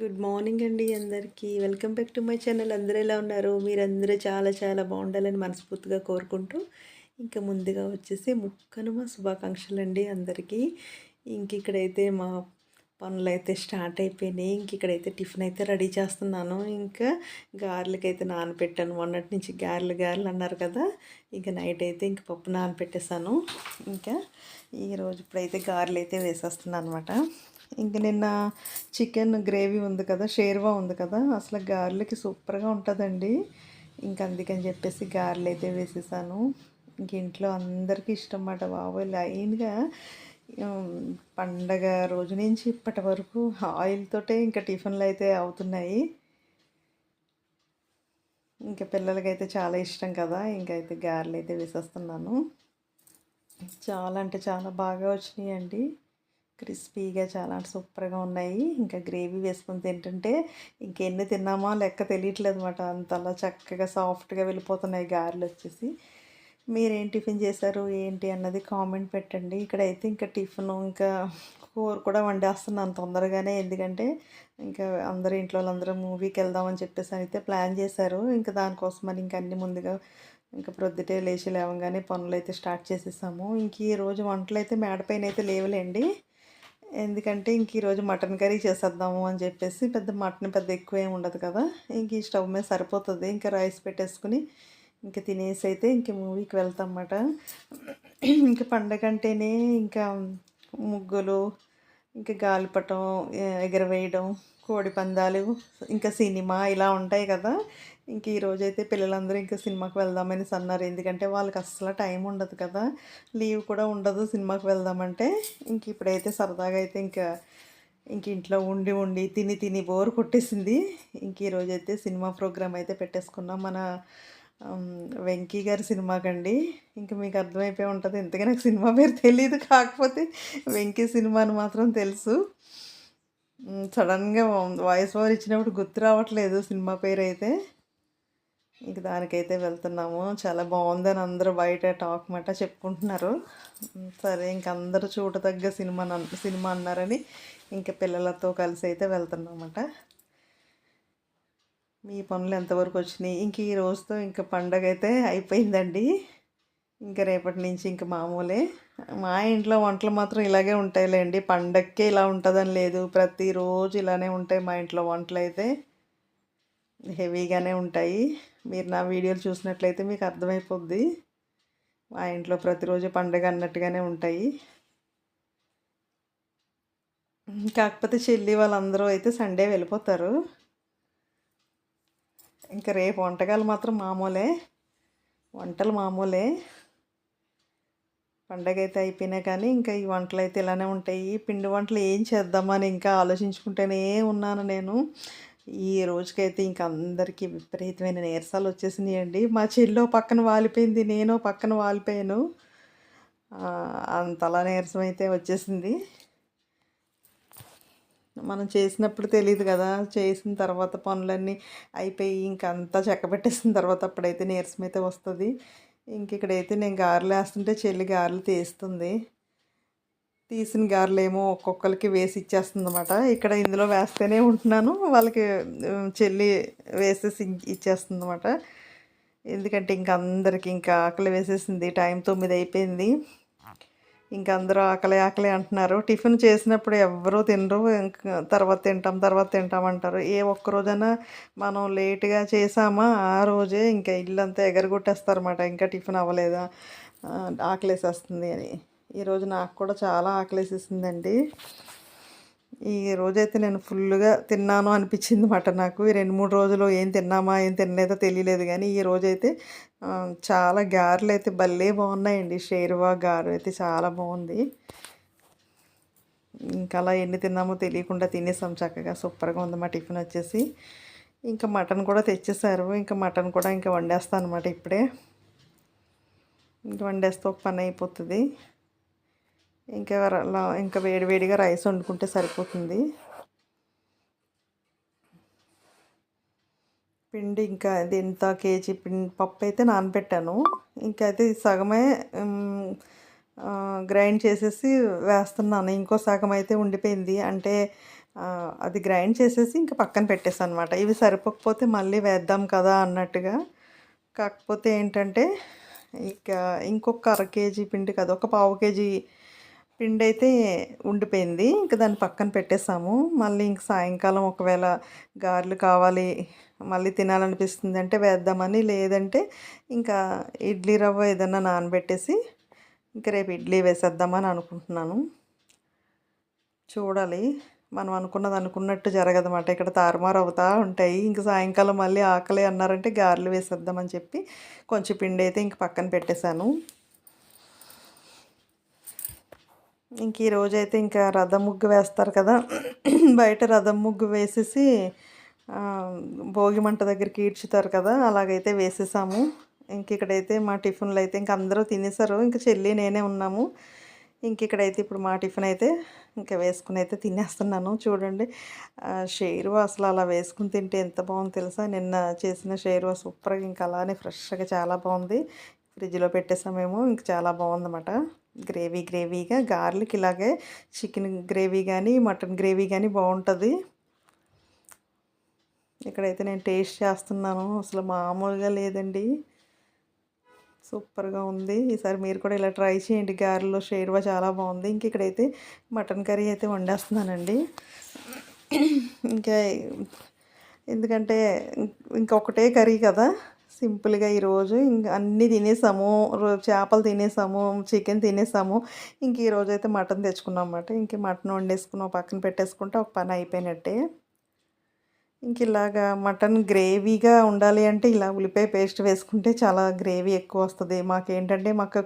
Good morning అండి అందరికీ. Welcome back to my channel అందరూ ఎలా ఉన్నారు? మీరందరూ చాలా చాలా బాగుండాలని మనస్ఫూర్తిగా కోరుకుంటూ ఇంకా ముందుగా వచ్చేసి ముక్కనుమ శుభాకాంక్షలు అండి అందరికీ. ఇంక ఇక్కడైతే మా పనులు అయితే స్టార్ట్ అయిపోయినాయి. ఇంక ఇక్కడైతే టిఫిన్ అయితే రెడీ చేస్తున్నాను. ఇంకా గారెలకైతే నానపెట్టాను. మొన్నటి నుంచి గారెలు గారెలు అన్నారు కదా. ఇంకా నైట్ అయితే ఇంక పప్పు నానబెట్టేశాను ఇంకా ఈరోజు ఇప్పుడైతే గారెలు అయితే వేసేస్తున్నాను అనమాట ఇంక నిన్న చికెన్ గ్రేవీ ఉంది కదా షేర్వా ఉంది కదా అసలు గారెలకి సూపర్గా ఉంటుందండి. ఇంక అందుకని చెప్పేసి గారెలు అయితే వేసేసాను. ఇంక ఇంట్లో అందరికీ ఇష్టం అన్నమాట బాబోయ్. లైన్గా పండగ రోజు నుంచి ఇప్పటి వరకు ఆయిల్తోటే ఇంకా టిఫిన్లు అయితే అవుతున్నాయి. ఇంకా పిల్లలకైతే చాలా ఇష్టం కదా ఇంకైతే గారెలు అయితే వేసేస్తున్నాను. చాలా అంటే చాలా బాగా వచ్చినాయండి. క్రిస్పీగా చాలా సూపర్గా ఉన్నాయి. ఇంకా గ్రేవీ వేసుకుని తింటుంటే ఇంకెన్ని తిన్నామా లెక్క తెలియట్లేదు అనమాట అంతలా చక్కగా సాఫ్ట్గా వెళ్ళిపోతున్నాయి గారెలు వచ్చేసి. మీరేం టిఫిన్ చేశారు? ఏంటి అన్నది కామెంట్ పెట్టండి. ఇక్కడైతే ఇంకా టిఫిన్ ఇంకా కూర కూడా వండేస్తున్నాను తొందరగానే. ఎందుకంటే ఇంకా అందరూ ఇంట్లో వాళ్ళందరూ మూవీకి వెళ్దామని చెప్పేసి అయితే ప్లాన్ చేశారు. ఇంకా దానికోసమని ఇంకా అన్ని ముందుగా ఇంకా ప్రొద్దుటే లేచి లేవగానే పనులు అయితే స్టార్ట్ చేసేసాము. ఇంక ఈ రోజు వంటలు అయితే మేడపైన అయితే లేవులేండి. ఎందుకంటే ఇంక ఈరోజు మటన్ కర్రీ చేసేద్దాము అని చెప్పేసి పెద్ద మటన్ పెద్ద ఎక్కువ ఏమి ఉండదు కదా. ఇంక ఈ స్టవ్ మీద సరిపోతుంది. ఇంకా రైస్ పెట్టేసుకుని ఇంకా తినేసి అయితే ఇంక మూవీకి వెళ్తాం అన్నమాట. ఇంకా పండగ అంటేనే ఇంకా ముగ్గులు ఇంకా గాలిపటం ఎగరవేయడం కోడి పందాలు ఇంకా సినిమా ఇలా ఉంటాయి కదా. ఇంక ఈరోజైతే పిల్లలందరూ ఇంకా సినిమాకి వెళ్దామని అన్నారు ఎందుకంటే వాళ్ళకి అస్సలు టైం ఉండదు కదా. లీవ్ కూడా ఉండదు సినిమాకి వెళ్దామంటే. ఇంక ఇప్పుడైతే సరదాగా అయితే ఇంకా ఇంక ఇంట్లో ఉండి ఉండి తిని తిని బోర్ కొట్టేసింది. ఇంక ఈరోజైతే సినిమా ప్రోగ్రామ్ అయితే పెట్టేసుకున్నాం. మన వెంకీ గారి సినిమాకండి. ఇంకా మీకు అర్థమైపోయి ఉంటుంది. ఇంతగా నాకు సినిమా పేరు తెలియదు కాకపోతే వెంకీ సినిమా అని మాత్రం తెలుసు. సడన్గా వాయిస్ ఓవర్ ఇచ్చినప్పుడు గుర్తు రావట్లేదు సినిమా పేరు అయితే ఇంక దానికైతే వెళ్తున్నాము. చాలా బాగుందని అందరూ బయట టాక్ మాట చెప్పుకుంటున్నారు. సరే ఇంక అందరూ చూడదగ్గ సినిమా సినిమా అన్నారని ఇంకా పిల్లలతో కలిసి అయితే వెళ్తున్నామట. మీ పనులు ఎంతవరకు వచ్చినాయి? ఇంక ఈ రోజుతో ఇంకా పండగ అయితే అయిపోయిందండి. ఇంకా రేపటి నుంచి ఇంక మామూలే. మా ఇంట్లో వంటలు మాత్రం ఇలాగే ఉంటాయిలేండి. పండక్కే ఇలా ఉంటుందని లేదు. ప్రతిరోజు ఇలానే ఉంటాయి మా ఇంట్లో వంటలు అయితే. హెవీగానే ఉంటాయి. మీరు నా వీడియోలు చూసినట్లయితే మీకు అర్థమైపోద్ది. మా ఇంట్లో ప్రతిరోజు పండగ అన్నట్టుగానే ఉంటాయి. కాకపోతే చెల్లి వాళ్ళందరూ అయితే సండే వెళ్ళిపోతారు. ఇంకా రేపు వంటకాలు మాత్రం మామూలే. వంటలు మామూలే. పండగ అయితే అయిపోయినా కానీ ఇంకా ఈ వంటలు అయితే ఇలానే ఉంటాయి. పిండి వంటలు ఏం చేద్దామని ఇంకా ఆలోచించుకుంటేనే ఉన్నాను నేను. ఈ రోజుకైతే ఇంక అందరికీ విపరీతమైన నీరసాలు వచ్చేసినాయండి. మా చెల్లో పక్కన వాలిపోయింది నేను పక్కన వాలిపోయాను. అంతలా నీరసం అయితే వచ్చేసింది. మనం చేసినప్పుడు తెలియదు కదా చేసిన తర్వాత పనులన్నీ అయిపోయి ఇంకంతా అంతా తర్వాత అప్పుడైతే నీరసం అయితే వస్తుంది. ఇంక ఇక్కడైతే నేను గారెలు వేస్తుంటే చెల్లి గారెలు తీస్తుంది. తీసిన గారెలు ఏమో ఒక్కొక్కరికి వేసి ఇచ్చేస్తుంది అనమాట ఇక్కడ ఇందులో వేస్తేనే ఉంటున్నాను. వాళ్ళకి చెల్లి వేసేసి ఇచ్చేస్తుంది అనమాట ఎందుకంటే ఇంక అందరికి ఇంకా ఆకలి వేసేసింది. టైం తొమ్మిది అయిపోయింది. ఇంకా అందరూ ఆకలి ఆకలి అంటున్నారు. టిఫిన్ చేసినప్పుడు ఎవరూ తినరు. ఇంకా తర్వాత తింటాం తర్వాత తింటాం అంటారు. ఏ ఒక్క రోజైనా మనం లేట్గా చేసామా ఆ రోజే ఇంకా ఇల్లంతా ఎగరగొట్టేస్తారన్నమాట. ఇంకా టిఫిన్ అవ్వలేదా? ఆకలేసేస్తుంది అని. ఈరోజు నాకు కూడా చాలా ఆకలేసేసిందండి. ఈ రోజైతే నేను ఫుల్గా తిన్నాను అనిపించింది మాట నాకు. ఈ రెండు మూడు రోజులు ఏం తిన్నామా ఏం తినలేదో తెలియలేదు కానీ ఈ రోజైతే చాలా గారెలు అయితే భలే బాగున్నాయండి. షేర్వా గారు అయితే చాలా బాగుంది. ఇంకా అలా ఎన్ని తిన్నామో తెలియకుండా తినేసాం చక్కగా సూపర్గా ఉంది మా టిఫిన్ వచ్చేసి. ఇంకా మటన్ కూడా తెచ్చేసారు. ఇంకా మటన్ కూడా ఇంకా వండేస్తాను అనమాట ఇప్పుడే. ఇంకా వండేస్తే ఒక పని అయిపోతుంది. ఇంకా ఇంకా వేడివేడిగా రైస్ వండుకుంటే సరిపోతుంది. పిండి ఇంకా అది ఎంత కేజీ పిండి పప్పు అయితే నానబెట్టాను. ఇంకా అయితే సగమే గ్రైండ్ చేసేసి వేస్తున్నాను. ఇంకో సగం అయితే ఉండిపోయింది. అంటే అది గ్రైండ్ చేసేసి ఇంకా పక్కన పెట్టేసాను అనమాట ఇవి సరిపోకపోతే మళ్ళీ వేద్దాం కదా అన్నట్టుగా. కాకపోతే ఏంటంటే ఇక ఇంకొక అర కేజీ పిండి కదా ఒక పావు కేజీ పిండి అయితే ఉండిపోయింది. ఇంకా దాన్ని పక్కన పెట్టేసాము. మళ్ళీ ఇంక సాయంకాలం ఒకవేళ గారెలు కావాలి మళ్ళీ తినాలనిపిస్తుంది అంటే వేద్దామని లేదంటే ఇంకా ఇడ్లీ రవ్వ ఏదన్నా నానబెట్టేసి ఇంకా రేపు ఇడ్లీ వేసేద్దామని అనుకుంటున్నాను. చూడాలి. మనం అనుకున్నది అనుకున్నట్టు జరగదన్నమాట. ఇక్కడ తారుమారు అవుతూ ఉంటాయి. ఇంక సాయంకాలం మళ్ళీ ఆకలి అన్నారంటే గారెలు వేసేద్దామని చెప్పి కొంచెం పిండి అయితే ఇంక పక్కన పెట్టేశాను. ఇంక ఈ రోజైతే ఇంకా రథం ముగ్గు వేస్తారు కదా. బయట రథం ముగ్గు వేసేసి భోగి మంట దగ్గరికి ఈడ్చుతారు కదా అలాగైతే వేసేసాము. ఇంక ఇక్కడైతే మా టిఫిన్లు అయితే ఇంక అందరూ తినేసారు. ఇంక చెల్లి నేనే ఉన్నాము. ఇంక ఇక్కడైతే ఇప్పుడు మా టిఫిన్ అయితే ఇంకా వేసుకుని అయితే తినేస్తున్నాను. చూడండి షేరు అసలు అలా వేసుకుని తింటే ఎంత బాగుంది తెలుసా? నిన్న చేసిన షేరు సూపర్గా ఇంకా అలానే ఫ్రెష్గా చాలా బాగుంది. ఫ్రిడ్జ్లో పెట్టేసామేమో ఇంక చాలా బాగుందన్నమాట. గ్రేవీ గ్రేవీగా గార్లిక్ ఇలాగే చికెన్ గ్రేవీ కానీ మటన్ గ్రేవీ కానీ బాగుంటుంది ఇక్కడైతే నేను టేస్ట్ చేస్తున్నాను. అసలు మామూలుగా లేదండి. సూపర్గా ఉంది. ఈసారి మీరు కూడా ఇలా ట్రై చేయండి. గారెలో షేర్వా చాలా బాగుంది ఇంక ఇక్కడైతే మటన్ కర్రీ అయితే వండేస్తున్నానండి. ఇంకా ఎందుకంటే ఇంకొకటే కర్రీ కదా. సింపుల్గా ఈరోజు ఇంకా అన్నీ తినేసాము. చేపలు తినేసాము చికెన్ తినేసాము. ఇంక ఈరోజు అయితే మటన్ తెచ్చుకున్నాం అన్నమాట ఇంక మటన్ వండేసుకున్నాం పక్కన పెట్టేసుకుంటే ఒక పని అయిపోయినట్టే. ఇంక ఇలాగా మటన్ గ్రేవీగా ఉండాలి అంటే ఇలా ఉల్లిపాయ పేస్ట్ వేసుకుంటే చాలా గ్రేవీ ఎక్కువ వస్తుంది. మాకేంటంటే మాకు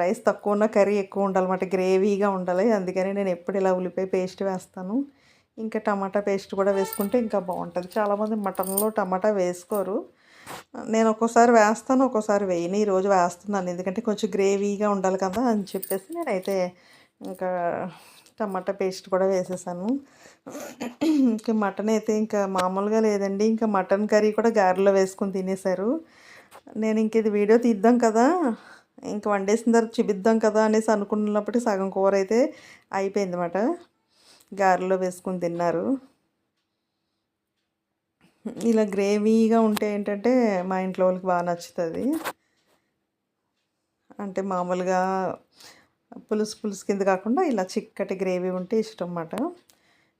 రైస్ తక్కువ ఉన్న కర్రీ ఎక్కువ ఉండాలన్నమాట. గ్రేవీగా ఉండాలి. అందుకని నేను ఎప్పుడు ఇలా ఉల్లిపాయ పేస్ట్ వేస్తాను. ఇంకా టమాటా పేస్ట్ కూడా వేసుకుంటే ఇంకా బాగుంటుంది. చాలామంది మటన్లో టమాటా వేసుకోరు. నేను ఒక్కోసారి వేస్తాను ఒక్కోసారి వేయను. ఈరోజు వేస్తున్నాను. ఎందుకంటే కొంచెం గ్రేవీగా ఉండాలి కదా అని చెప్పేసి నేనైతే ఇంకా టమాటా పేస్ట్ కూడా వేసేసాను. ఇంకా మటన్ అయితే ఇంకా మామూలుగా లేదండి. ఇంకా మటన్ కర్రీ కూడా గారెలో వేసుకొని తినేశారు. నేను ఇంక ఇది వీడియో తీద్దాం కదా ఇంక వండేసిన తర్వాత చూపిద్దాం కదా అనేసి అనుకున్నప్పటికీ సగం కూర అయితే అయిపోయింది అన్నమాట గారెలో వేసుకుని తిన్నారు. ఇలా గ్రేవీగా ఉంటే ఏంటంటే మా ఇంట్లో వాళ్ళకి బాగా నచ్చుతుంది. అంటే మామూలుగా పులుసు పులుసు కింద కాకుండా ఇలా చిక్కటి గ్రేవీ ఉంటే ఇష్టం అన్నమాట.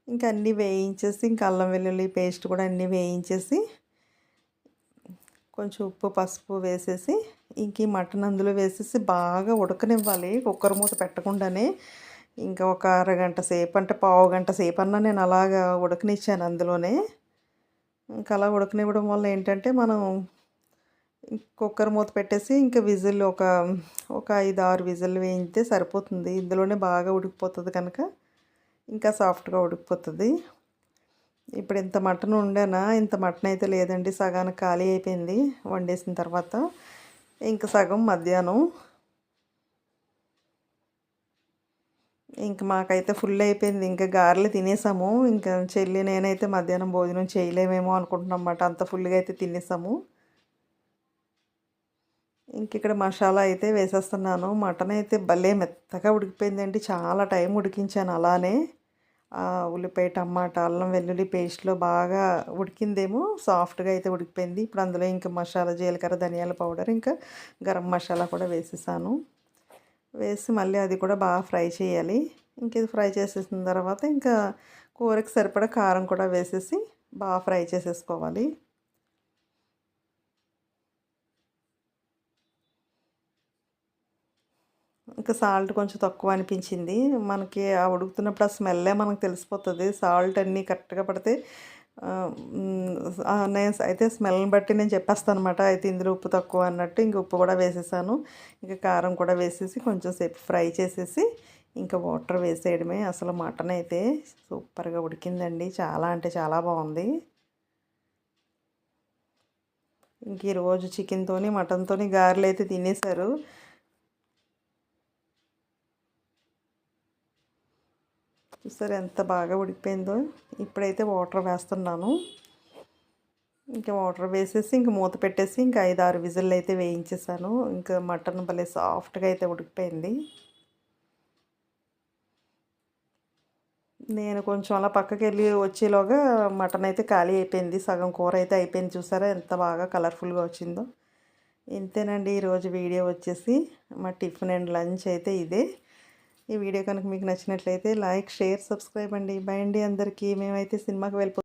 ఇంకా అన్నీ వేయించేసి ఇంకా అల్లం వెల్లుల్లి పేస్ట్ కూడా అన్నీ వేయించేసి కొంచెం ఉప్పు పసుపు వేసేసి ఇంక ఈ మటన్ అందులో వేసేసి బాగా ఉడకనివ్వాలి. కుక్కర్ మూత పెట్టకుండానే ఇంకా ఒక అరగంట సేపు అంటే పావు గంట సేపు అన్నా నేను అలాగా ఉడకనిచ్చాను అందులోనే. ఇంకా అలా ఉడకనివ్వడం వల్ల ఏంటంటే మనం కుక్కర్ మూత పెట్టేసి ఇంకా విజిల్ ఒక ఒక ఐదు ఆరు విజిల్ వేయితే సరిపోతుంది. ఇందులోనే బాగా ఉడికిపోతుంది కనుక ఇంకా సాఫ్ట్గా ఉడికిపోతుంది. ఇప్పుడు ఇంత మటన్ ఉండేనా ఇంత మటన్ అయితే లేదండి. సగానికి ఖాళీ అయిపోయింది. వండేసిన తర్వాత ఇంకా సగం మధ్యాహ్నం. ఇంక మాకైతే ఫుల్ అయిపోయింది. ఇంకా గారెలు తినేసాము. ఇంకా చెల్లి నేనైతే మధ్యాహ్నం భోజనం చేయలేమేమో అనుకుంటున్నాం అన్నమాట అంత ఫుల్గా అయితే తినేసాము. ఇంక ఇక్కడ మసాలా అయితే వేసేస్తున్నాను. మటన్ అయితే భలే మెత్తగా ఉడికిపోయిందండి. చాలా టైం ఉడికించాను అలానే. ఉల్లిపాయ టమాటా అల్లం వెల్లుల్లి పేస్ట్లో బాగా ఉడికిందేమో. సాఫ్ట్గా అయితే ఉడికిపోయింది. ఇప్పుడు అందులో ఇంకా మసాలా జీలకర్ర ధనియాల పౌడర్ ఇంకా గరం మసాలా కూడా వేసేసాను. వేసి మళ్ళీ అది కూడా బాగా ఫ్రై చేయాలి. ఇంక ఇది ఫ్రై చేసేసిన తర్వాత ఇంకా కూరకి సరిపడా కారం కూడా వేసేసి బాగా ఫ్రై చేసేసుకోవాలి. ఇంకా సాల్ట్ కొంచెం తక్కువ అనిపించింది. మనకి ఆ ఉడుకుతున్నప్పుడు ఆ స్మెల్లే మనకు తెలిసిపోతుంది. సాల్ట్ అన్నీ కరెక్ట్గా పడితే నేను అయితే స్మెల్ని బట్టి నేను చెప్పేస్తాను అనమాట అయితే ఇందులో ఉప్పు తక్కువ అన్నట్టు ఇంక ఉప్పు కూడా వేసేసాను. ఇంకా కారం కూడా వేసేసి కొంచెం సేపు ఫ్రై చేసేసి ఇంకా వాటర్ వేసేయడమే అసలు మటన్ అయితే సూపర్గా ఉడికిందండి. చాలా అంటే చాలా బాగుంది. ఇంక ఈరోజు చికెన్తోని మటన్తోని గారెలు అయితే తినేశారు. చూసారు ఎంత బాగా ఉడికిపోయిందో. ఇప్పుడైతే వాటర్ వేస్తున్నాను. ఇంకా వాటర్ వేసేసి ఇంక మూత పెట్టేసి ఇంకా ఐదు ఆరు విజిల్ అయితే వేయించేసాను. ఇంకా మటన్ భలే సాఫ్ట్గా అయితే ఉడికిపోయింది. నేను కొంచెం అలా పక్కకి వెళ్ళి వచ్చేలోగా మటన్ అయితే ఖాళీ అయిపోయింది. సగం కూర అయితే అయిపోయింది. చూసారా ఎంత బాగా కలర్ఫుల్గా వచ్చిందో. ఇంతేనండి ఈరోజు వీడియో వచ్చేసి. మా టిఫిన్ అండ్ లంచ్ అయితే ఇదే. ఈ వీడియో కనుక మీకు నచ్చినట్లయితే లైక్ షేర్ సబ్స్క్రైబ్ అండి. బై అండి అందరికీ. మేమైతే సినిమాకి వెళ్ళిపో